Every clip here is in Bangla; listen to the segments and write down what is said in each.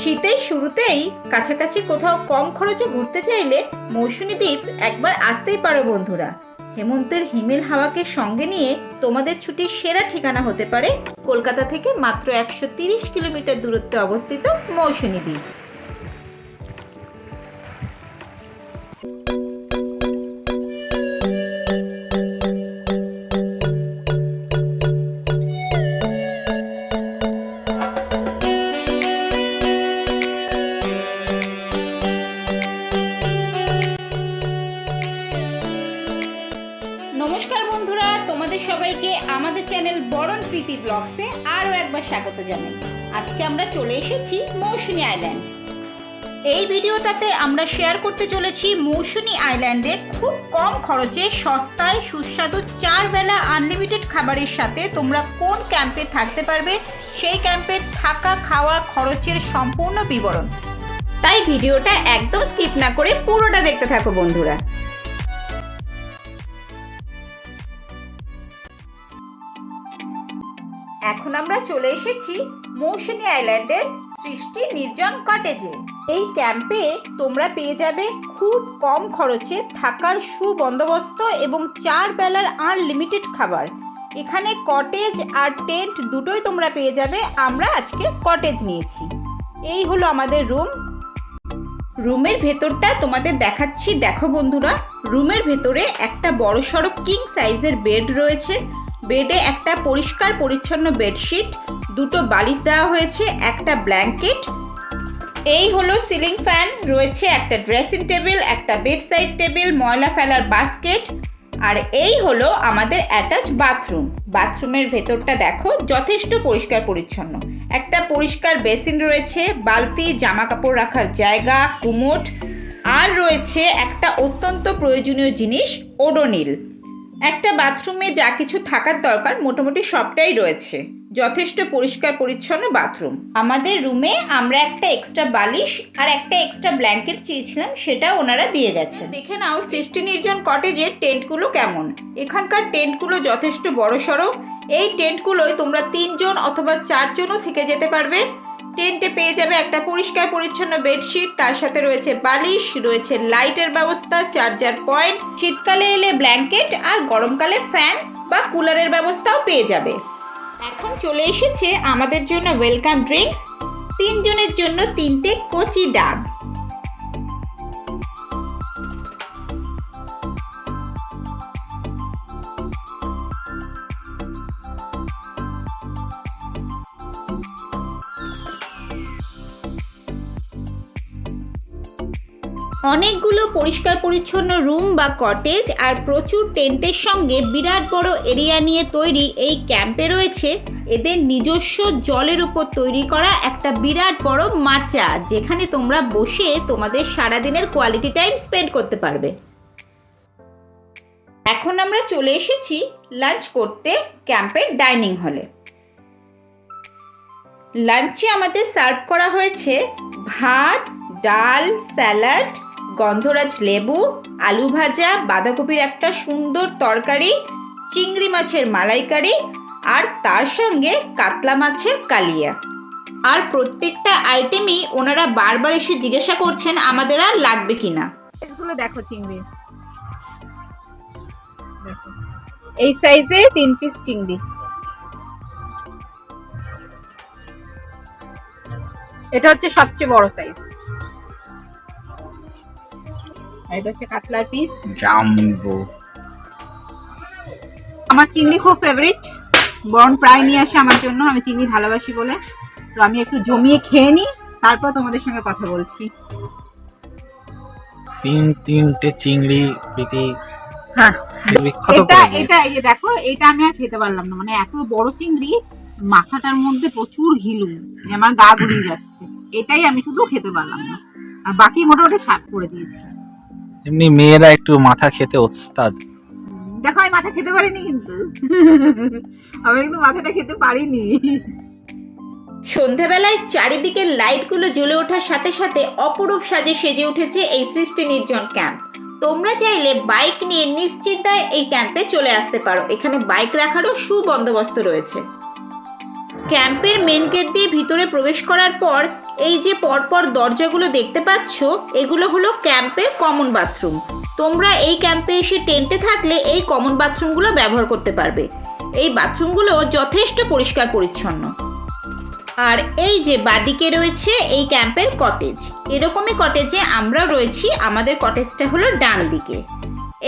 শীতের শুরুতেই কাছাকাছি কোথাও কম খরচে ঘুরতে চাইলে মৌসুমী দ্বীপ একবার আসতেই পারো বন্ধুরা। হেমন্তের হিমেল হাওয়াকে সঙ্গে নিয়ে তোমাদের ছুটির সেরা ঠিকানা হতে পারে কলকাতা থেকে মাত্র একশো কিলোমিটার দূরত্বে অবস্থিত মৌসুমী দ্বীপ। চ্যানেল বরণ প্রীতি ব্লগসে আরও একবার স্বাগত জানাই। আজকে আমরা চলে এসেছি মৌসুমী আইল্যান্ড। এই ভিডিওটাতে আমরা শেয়ার করতে চলেছি মৌসুমী আইল্যান্ডে খুব কম খরচে সস্তায় সুস্বাদু চার বেলা আনলিমিটেড খাবারের সাথে তোমরা কোন ক্যাম্পে থাকতে পারবে, সেই ক্যাম্পের থাকা খাওয়ার খরচের সম্পূর্ণ বিবরণ। তাই ভিডিওটা একদম স্কিপ না করে পুরোটা দেখতে থাকো বন্ধুরা। এখন আমরা চলে এসেছি মৌসুমী আইল্যান্ডের সৃষ্টি নির্জন কটেজে। এই ক্যাম্পে তোমরা পেয়ে যাবে খুব কম খরচে থাকার সুবন্দোবস্ত এবং চার বেলার আনলিমিটেড খাবার। এখানে কটেজ আর টেন্ট দুটোই তোমরা পেয়ে যাবে, আমরা আজকে কটেজ নিয়েছি। এই হলো আমাদের রুম। রুমের ভেতরটা তোমাদের দেখাচ্ছি। দেখো বন্ধুরা, রুমের ভেতরে একটা বড় সড়ো কিং সাইজের বেড রয়েছে। বেডে একটা পরিষ্কার পরিচ্ছন্ন বেডশিট, দুটো বালিশ দেওয়া হয়েছে, একটা ব্ল্যাঙ্কেট। এই হলো সিলিং ফ্যান, রয়েছে একটা ড্রেসিং টেবিল, একটা বেড সাইড টেবিল, ময়লা ফেলার বাস্কেট, আর এই হলো আমাদের অ্যাটাচ বাথরুম। বাথরুমের ভেতরটা দেখো, যথেষ্ট পরিষ্কার পরিচ্ছন্ন। একটা পরিষ্কার বেসিন রয়েছে, বালতি জামা কাপড় রাখার জায়গা, কুমোট, আর রয়েছে একটা অত্যন্ত প্রয়োজনীয় জিনিস, ওডোনিল। একটা বাথরুমে যা কিছু থাকার দরকার মোটামুটি সবটাই রয়েছে। যথেষ্ট পরিষ্কার, পরিচ্ছন্ন বাথরুম। আমাদের রুমে আমরা একটা এক্সট্রা বালিশ আর একটা এক্সট্রা ব্ল্যাঙ্কেট চেয়েছিলাম, সেটা ওনারা দিয়ে গেছে। দেখে নাও সৃষ্টি নির্জন কটেজের টেন্টগুলো কেমন। এখানকার টেন্টগুলো যথেষ্ট বড় সড়ো এই টেন্টগুলোয় তোমরা তিনজন অথবা চারজনও থেকে যেতে পারবে। টেন্টে পেয়ে যাবে একটা পরিষ্কার পরিচ্ছন্ন বেডশিট, তার সাথে রয়েছে বালিশ, রয়েছে লাইটের ব্যবস্থা, চার্জার পয়েন্ট, শীতকালে এলে ব্ল্যাঙ্কেট আর গরমকালে ফ্যান বা কুলারের ব্যবস্থাও পেয়ে যাবে। এখন চলে এসেছে আমাদের জন্য ওয়েলকাম ড্রিঙ্কস, তিনজনের জন্য তিনটে কচি ডাব। অনেকগুলো পরিষ্কার পরিচ্ছন্ন রুম বা কটেজ আর প্রচুর টেন্টের সঙ্গে বিরাট বড় এরিয়া নিয়ে তৈরি এই ক্যাম্পে রয়েছে এদের নিজস্ব জলের উপর তৈরি করা একটা বিরাট বড় মাচা, যেখানে তোমরা বসে তোমাদের সারাদিনের কোয়ালিটি টাইম স্পেন্ড করতে পারবে। এখন আমরা চলে এসেছি লাঞ্চ করতে ক্যাম্পের ডাইনিং হলে লাঞ্চে আমাদের সার্ভ করা হয়েছে ভাত, ডাল স্যালাড গন্ধরাজ লেবু, আলু ভাজা, বাঁধাকপির একটা সুন্দর তরকারি, চিংড়ি মাছের মালাইকারি আর তার সঙ্গে কাতলা মাছের কালিয়া। আর প্রত্যেকটা আইটেমই ওনারা বারবার এসে জিজ্ঞাসা করছেন, আমাদের আর লাগবে কিনা? এগুলো দেখো চিংড়ি। এই সাইজে তিন পিস চিংড়ি। এটা হচ্ছে সবচেয়ে বড় সাইজ এটা হচ্ছে কাতলার পিস জাম্বো আমার চিংড়ি খুব ফেভারিট বরণ প্রায় নিয়ে আসে আমার জন্য আমি চিংড়ি ভালোবাসি বলে। তো আমি একটু জমিয়ে খেয়ে নিই তারপর তোমাদের সঙ্গে কথা বলছি। তিন তিনটে চিংড়ি প্রীতি হ্যাঁ। এটা এটা এই যে দেখো এটা আমি আর খেতে পারলাম না। মানে এত বড় চিংড়ি মাথাটার মধ্যে প্রচুর ঘিলু। যে আমার গা গুলিয়ে যাচ্ছে। এটাই আমি শুধু খেতে পারলাম না। আর বাকি মোটামুটি সাফ করে দিয়েছি। এমনি মেয়েরা একটু মাথা খেতে ওস্তাদ। দেখো আমি মাথা খেতে পারিনি কিন্তু। আমি কিন্তু মাথাটা খেতে পারিনি। সন্ধেবেলায় চারিদিকে লাইটগুলো জ্বলে ওঠার সাথে সাথে অপরূপ সাজে সেজে উঠেছে এই সৃষ্টি নির্জন ক্যাম্প তোমরা চাইলে বাইক নিয়ে নিশ্চিন্তায় এই ক্যাম্পে চলে আসতে পারো। এখানে বাইক রাখারও সুবন্দোবস্ত রয়েছে। ক্যাম্পের মেন গেট দিয়ে ভিতরে প্রবেশ করার পর এই যে পরপর দরজাগুলো দেখতে পাচ্ছ, এগুলো হলো ক্যাম্পের কমন বাথরুম তোমরা এই ক্যাম্পে এসে টেন্টে থাকলে এই কমন বাথরুমগুলো ব্যবহার করতে পারবে। এই বাথরুমগুলো যথেষ্ট পরিষ্কার পরিচ্ছন্ন। আর এই যে বাদিকে রয়েছে এই ক্যাম্পের কটেজ এরকমই কটেজে আমরা রয়েছি, আমাদের কটেজটা হলো ডান দিকে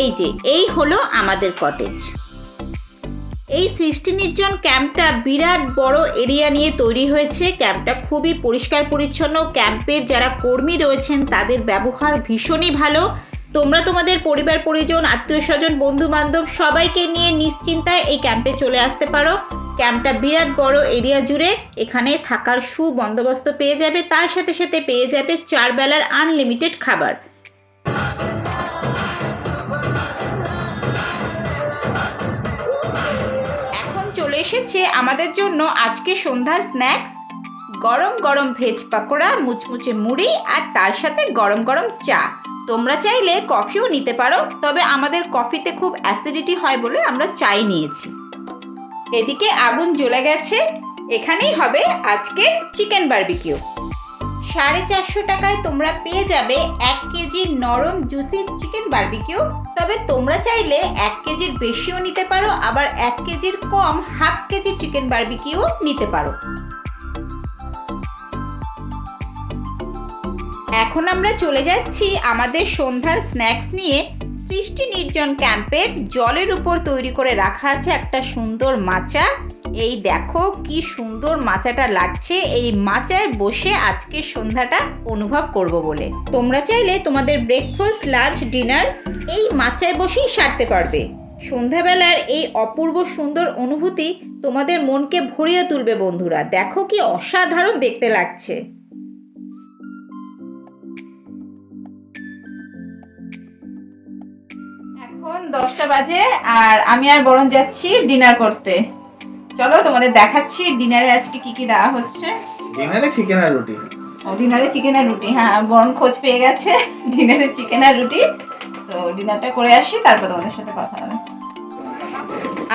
এই যে, এই হলো আমাদের কটেজ এই সৃষ্টি নির্জন ক্যাম্পটা বিরাট বড় এরিয়া নিয়ে তৈরি হয়েছে। ক্যাম্পটা খুবই পরিষ্কার পরিচ্ছন্ন। ক্যাম্পের যারা কর্মী রয়েছেন, তাদের ব্যবহার ভীষণই ভালো। তোমরা তোমাদের পরিবার, পরিজন আত্মীয় স্বজন বন্ধু বান্ধব সবাইকে নিয়ে নিশ্চিন্তায় এই ক্যাম্পে চলে আসতে পারো। ক্যাম্পটা বিরাট বড় এরিয়া জুড়ে এখানে থাকার সুবন্দোবস্ত পেয়ে যাবে। তার সাথে সাথে পেয়ে যাবে চার বেলার আনলিমিটেড খাবার। এসেছে আমাদের জন্য আজকে সন্ধ্যার স্ন্যাক্স। গরম গরম ভেজ পাকোড়া, মুচমুচে মুড়ি আর তার সাথে গরম গরম চা। তোমরা চাইলে কফিও নিতে পারো, তবে আমাদের কফিতে খুব অ্যাসিডিটি হয় বলে আমরা চাই নিয়েছি। এদিকে আগুন জ্বলে গেছে। এখানেই হবে আজকে চিকেন বারবিকিউ। সাড়ে চারশো টাকায় তোমরা পেয়ে যাবে এক কেজি নরম জুসি চিকেন বার্বিকিউ। তবে তোমরা চাইলে এক কেজির বেশিও নিতে পারো, আবার এক কেজির কম হাফ কেজি চিকেন বারবিকিউ নিতে পারো। এখন আমরা চলে যাচ্ছি আমাদের সন্ধ্যার স্ন্যাক্স নিয়ে। সৃষ্টি নির্জন ক্যাম্পের জলের উপর তৈরি করে রাখা আছে একটা সুন্দর মাচা। এই দেখো কি সুন্দর মাচাটা লাগছে। এই মাচায় বসে আজকে সন্ধ্যাটা অনুভব করব বলে। তোমরা চাইলে তোমাদের ব্রেকফাস্ট লাঞ্চ ডিনার এই মাচায় বসেই সারতে পারবে। সন্ধ্যাবেলার এই অপূর্ব সুন্দর অনুভূতি তোমাদের মনকে ভরিয়ে তুলবে বন্ধুরা। দেখো কি অসাধারণ দেখতে লাগছে। এখন দশটা বাজে আর আমি আর বরং যাচ্ছি ডিনার করতে। চলো তোমাদের দেখাচ্ছি ডিনারে আজকে কি কি দেওয়া হচ্ছে। ডিনারে চিকেন আর রুটি। ও ডিনারে চিকেন আর রুটি হ্যাঁ বরং খোঁজ পেয়ে গেছে ডিনারে চিকেন আর রুটি। তো ডিনারটা করে আসি তারপর তোমাদের সাথে কথা হবে।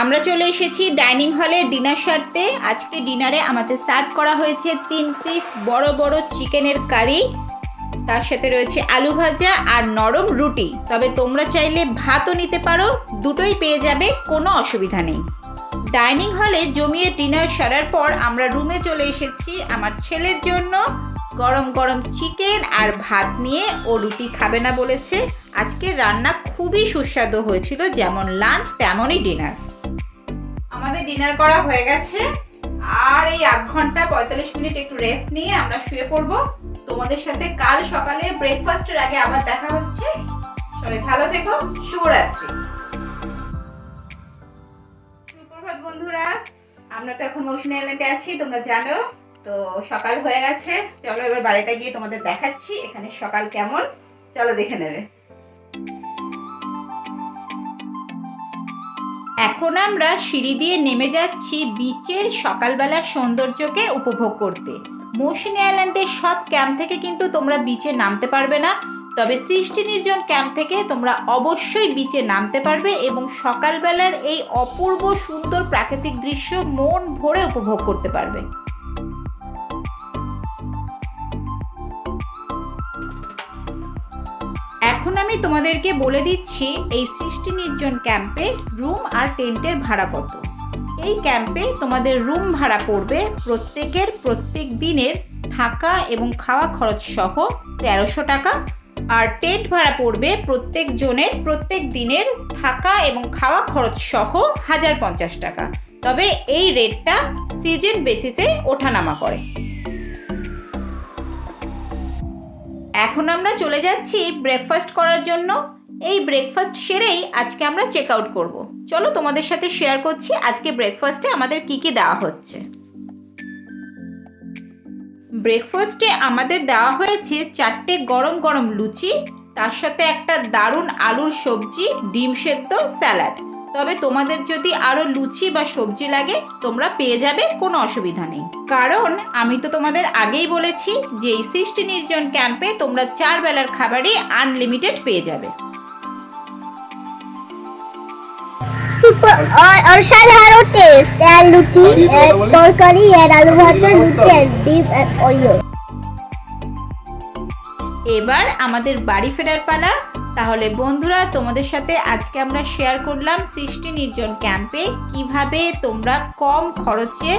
আমরা চলে এসেছি ডাইনিং হলে ডিনার সারতে। আজকে ডিনারে আমাদের সার্ভ করা হয়েছে তিন পিস বড় বড় চিকেনের কারি। তার সাথে রয়েছে আলু ভাজা আর নরম রুটি। তবে তোমরা চাইলে ভাতও নিতে পারো দুটোই পেয়ে যাবে কোনো অসুবিধা নেই। ডাইনিং হলে জমিয়ে ডিনার সারার পর আমরা রুমে চলে এসেছি আমার ছেলের জন্য। গরম গরম চিকেন আর ভাত নিয়ে ও রুটি খাবে না বলেছে। আজকে রান্না খুবই সুস্বাদু হয়েছিল, যেমন লাঞ্চ তেমনই ডিনার। আমাদের ডিনার করা হয়ে গেছে। আর এই আধ ঘণ্টা পঁয়তাল্লিশ মিনিট একটু রেস্ট নিয়ে আমরা শুয়ে পড়ব। তোমাদের সাথে কাল সকালে ব্রেকফাস্টের আগে আবার দেখা হচ্ছে। সবাই ভালো থেকো, শুভরাত্রি। আমরা তো এখন মৌসুমী আইল্যান্ডে আছি, তোমরা জানো। তো সকাল হয়ে গেছে। চলো এবার বাড়িটা গিয়ে তোমাদের দেখাচ্ছি, এখানে সকাল কেমন। চলো দেখে নেবে। এখন আমরা সিঁড়ি দিয়ে নেমে যাচ্ছি বিচের সকালবেলার সৌন্দর্যকে উপভোগ করতে। মৌসুমী আইল্যান্ডের সব ক্যাম্প থেকে কিন্তু তোমরা বিচে নামতে পারবে না। তবে সৃষ্টি নির্জন ক্যাম্প থেকে তোমরা অবশ্যই বিচে নামতে পারবে এবং সকালবেলার এই অপূর্ব সুন্দর প্রাকৃতিক দৃশ্য মন ভরে উপভোগ করতে পারবে। এখন আমি তোমাদেরকে বলে দিচ্ছি এই সৃষ্টি নির্জন ক্যাম্পে রুম আর টেন্টের ভাড়া কত। এই ক্যাম্পে তোমাদের রুম ভাড়া পড়বে প্রত্যেকের প্রত্যেক দিনের থাকা এবং খাওয়া খরচ সহ তেরোশো টাকা আর টেন্ট ভাড়া পড়বে প্রত্যেক জনের, প্রত্যেক দিনের থাকা এবং খাওয়া খরচ সহ হাজার পঞ্চাশ টাকা। তবে এই রেটটা সিজন বেসিসে ওঠানামা করে। এখন আমরা চলে যাচ্ছি ব্রেকফাস্ট করার জন্য। এই ব্রেকফাস্ট সেরেই আজকে আমরা চেক আউট করব। চলো তোমাদের সাথে শেয়ার করছি আজকে ব্রেকফাস্টে আমাদের কি কি দেওয়া হচ্ছে। ব্রেকফাস্টে আমাদের দেওয়া হয়েছে চারটে গরম গরম লুচি, তার সাথে একটা দারুণ আলুর সবজি, ডিম সেদ্ধ, স্যালাড। তবে তোমাদের যদি আরও লুচি বা সবজি লাগে, তোমরা পেয়ে যাবে, কোনো অসুবিধা নেই। কারণ, আমি তো তোমাদের আগেই বলেছি যে এই সৃষ্টি নির্জন ক্যাম্পে তোমরা চার বেলার খাবারই আনলিমিটেড পেয়ে যাবে। সুপার আর আর সাধারণ টেস্ট। আর লুচি তরকারি আর আলু ভাজা লুচি আর ডিম আর অরিও। এবার আমাদের বাড়ি ফেরার পালা। তাহলে বন্ধুরা তোমাদের সাথে আজকে আমরা শেয়ার করলাম সৃষ্টি নির্জন ক্যাম্পে কীভাবে তোমরা কম খরচে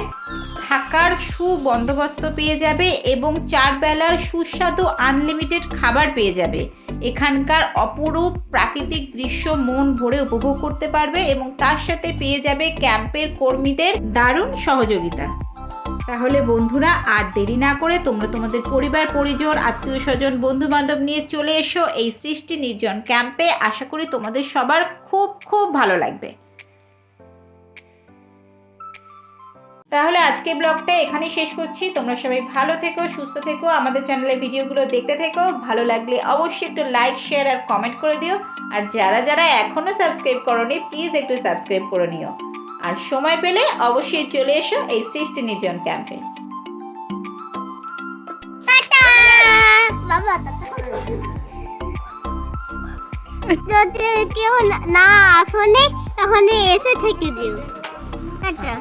থাকার সুবন্দোবস্ত পেয়ে যাবে এবং চার বেলার সুস্বাদু আনলিমিটেড খাবার পেয়ে যাবে। এখানকার অপরূপ প্রাকৃতিক দৃশ্য মন ভরে উপভোগ করতে পারবে এবং তার সাথে পেয়ে যাবে ক্যাম্পের কর্মীদের দারুণ সহযোগিতা। তাহলে বন্ধুরা, আর দেরি না করে তোমরা তোমাদের পরিবার, পরিজন আত্মীয় স্বজন বন্ধু বান্ধব নিয়ে চলে এসো এই সৃষ্টি নির্জন ক্যাম্পে। আশা করি তোমাদের সবার খুব খুব ভালো লাগবে। তাহলে আজকে ব্লগটা এখানে শেষ করছি। তোমরা সবাই ভালো থেকো, সুস্থ থেকো, আমাদের চ্যানেলে ভিডিওগুলো দেখতে থেকো। ভালো লাগলে অবশ্যই একটু লাইক শেয়ার আর কমেন্ট করে দিও। আর যারা যারা এখনও সাবস্ক্রাইব করোনি প্লিজ একটু সাবস্ক্রাইব করে নিও। আর সময় পেলে অবশ্যই চলে এসো এই সৃষ্টি নির্জন ক্যাম্পে যদি কেউ না আসনে, তাহলে এসে থেকে দিও। টাটা।